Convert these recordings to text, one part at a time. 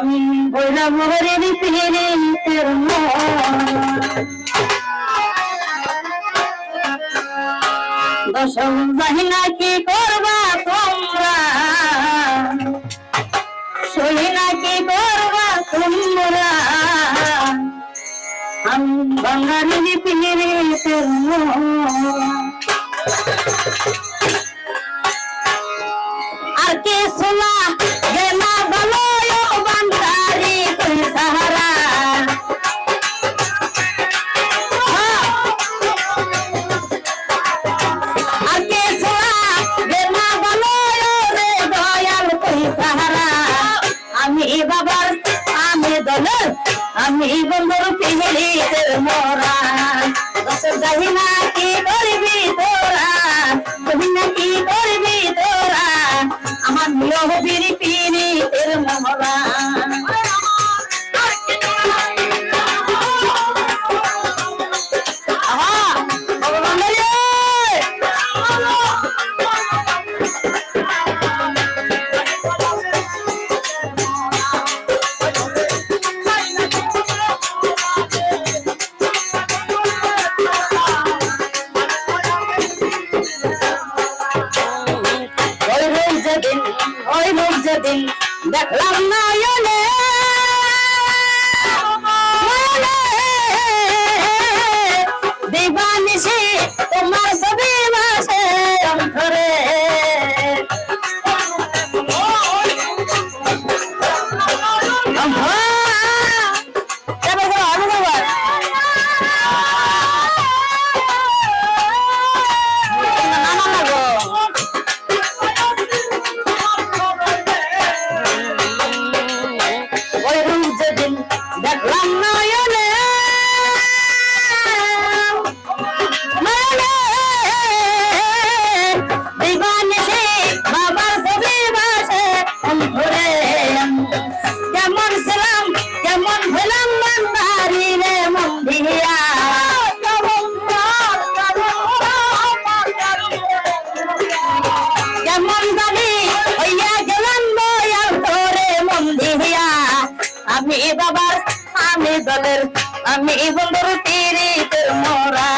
আমি বইরা মোহরের পিড়িতের দশম জাহিনা কি করবা তোমরা। সহিনা কি করবা তোমরা। আমি বাঙালির পিড়িতের আর বাবার আমি দলের আমি বন্ধুর পিহলি মোরা। দশ যাহিনা কি করবি তোরা? তুমি না কি করবি তোরা? আমার লোহবির পিনি তের মোরা। কেমন জানি হইয়া গেলাম দয়াল তোরে মন্দি হইয়া আমি বাবার, আমি দলের, আমি বন্ধুর তীরিতে মোরা।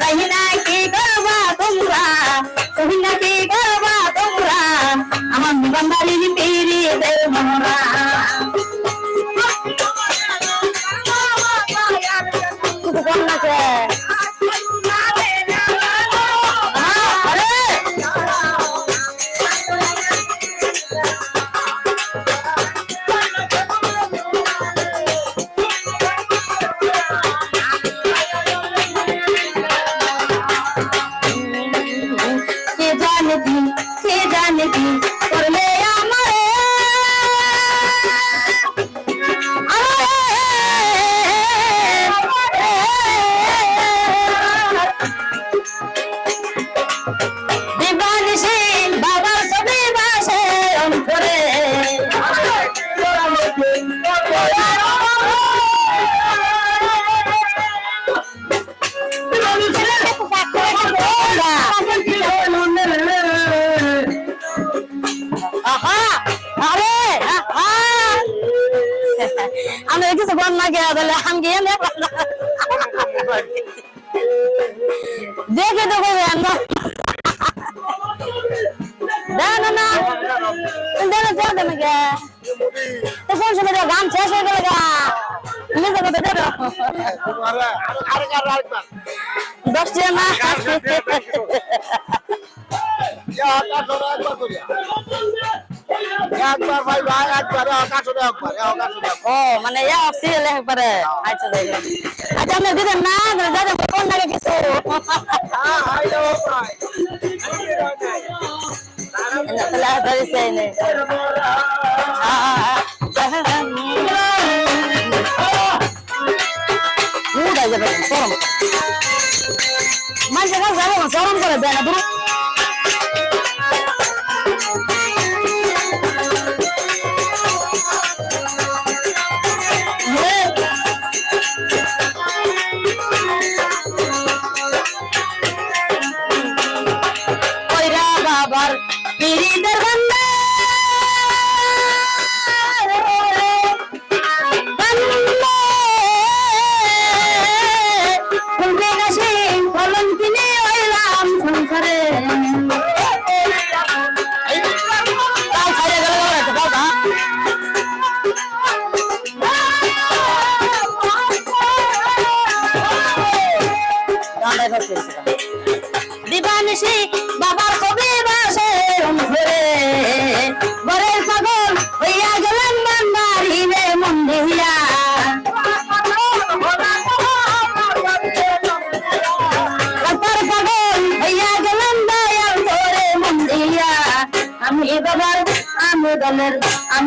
যাই না কি করবা তোমরা কহি না কি করবা তোমরা? আমার বাঙালি তীরিতে মোরা। কিছু বল না গিয়ে তাহলে আমি গিয়ে দেখে তো কই না না না দেন দেন দেন গে তো কোন সময় গান শেষ হয়ে গেল গা নিজে মানে আচ্ছা না কোন লাগে কিছু হ্যাঁ হাই রে ভাই তাহলে ধরে চাই নেই। উড়াই যাবে গরম। মানুষের কাছে না, গরম করে দেয় না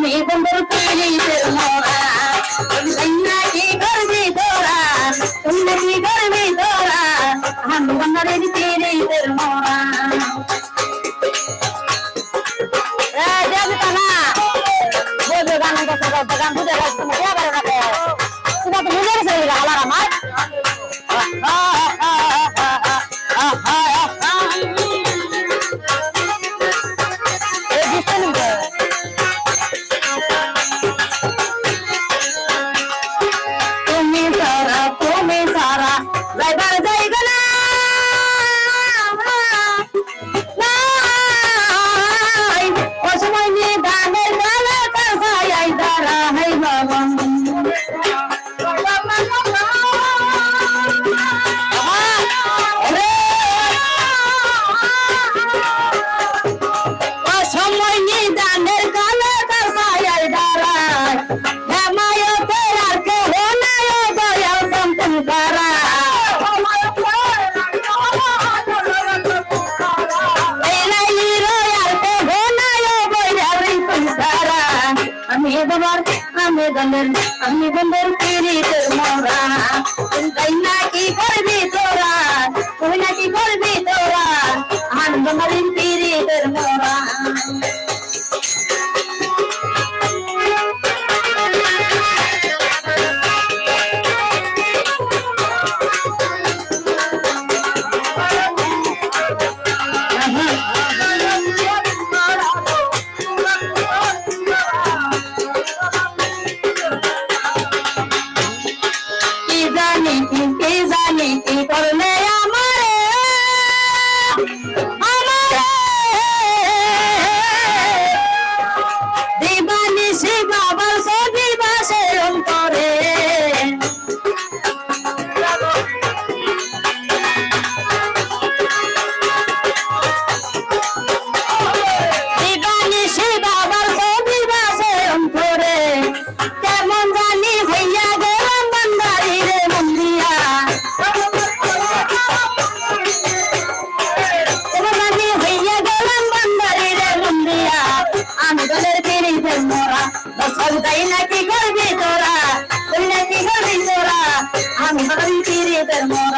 அன்னை பொங்கல் காயை பெருமோரா கருவி தோரா உன்னதி கருவி தோரா அன்பு வந்தடைந்து அமிதமர் அமிதமர் பிரி தருமோரா. உன் கைநாட்டி கொள்வி தோரா. உன்னாட்டி கொள்வி தோரா. ஆனந்தமரின் பிரி தருமோரா. that mom.